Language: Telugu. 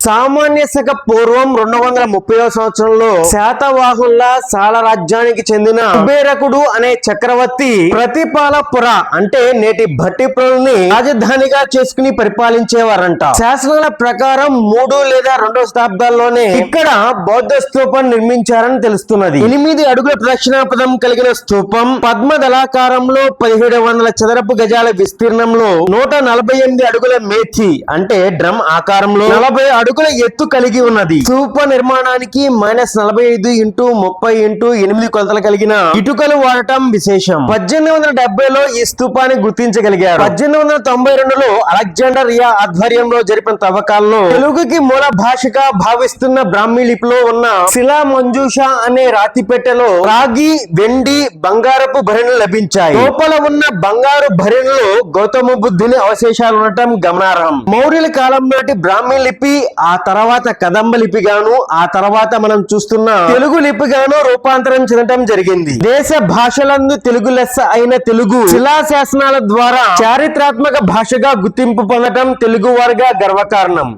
సామాన్య శక పూర్వం రెండు వందల ముప్పై సంవత్సరంలో శాతవాహుల్లా సాల రాజ్యానికి చెందిన కుబేరకుడు అనే చక్రవర్తి ప్రతిపాలపుర అంటే నేటి భట్టిపురని రాజధానిగా చేసుకుని పరిపాలించేవారంట. శాసనాల ప్రకారం మూడు లేదా రెండో శతాబ్దాల్లోనే ఇక్కడ బౌద్ధ స్తూపం నిర్మించారని తెలుస్తున్నది. ఎనిమిది అడుగుల ప్రదక్షిణాపదం కలిగిన స్తూపం పద్మదళాకారంలో పదిహేడు వందల చదరపు గజాల విస్తీర్ణంలో నూట నలభై ఎనిమిది అడుగుల మేథి అంటే డ్రమ్ ఆకారంలో నలభై అడుగుల ఎత్తు కలిగి ఉన్నది. స్థూప నిర్మాణానికి మైనస్ నలభై ఐదు ఇంటూ ముప్పై ఇంటూ ఎనిమిది కొలతలు కలిగిన ఇటుకలు వాడటం విశేషం. పద్దెనిమిది వందల డెబ్బైలో ఈ స్థూపాన్ని గుర్తించగలిగారు. పద్దెనిమిది వందల తొంభై రెండులో అలెగ్జాండర్ రియా ఆధ్వర్యంలో జరిపిన తవ్వకాల్లో తెలుగుకి మూల భాషగా భావిస్తున్న బ్రాహ్మీ లిపిలో ఉన్న శిలా మంజూష అనే రాతి పెట్టెలో రాగి వెండి బంగారపు భరిణలు లభించాయి. లోపల ఉన్న బంగారు భరిణలో గౌతమ బుద్ధుని అవశేషాలు ఉండటం గమనార్హం. మౌర్యుల కాలం నాటి బ్రాహ్మీ లిపి ఆ తర్వాత కదంబ లిపిగాను ఆ తర్వాత మనం చూస్తున్న తెలుగు లిపిగాను రూపాంతరం చెందటం జరిగింది. దేశ భాషలందు తెలుగు లెస్స అయిన తెలుగు శిలా శాసనాల ద్వారా చారిత్రాత్మక భాషగా గుర్తింపు పొందటం తెలుగు వారిగా గర్వకారణం.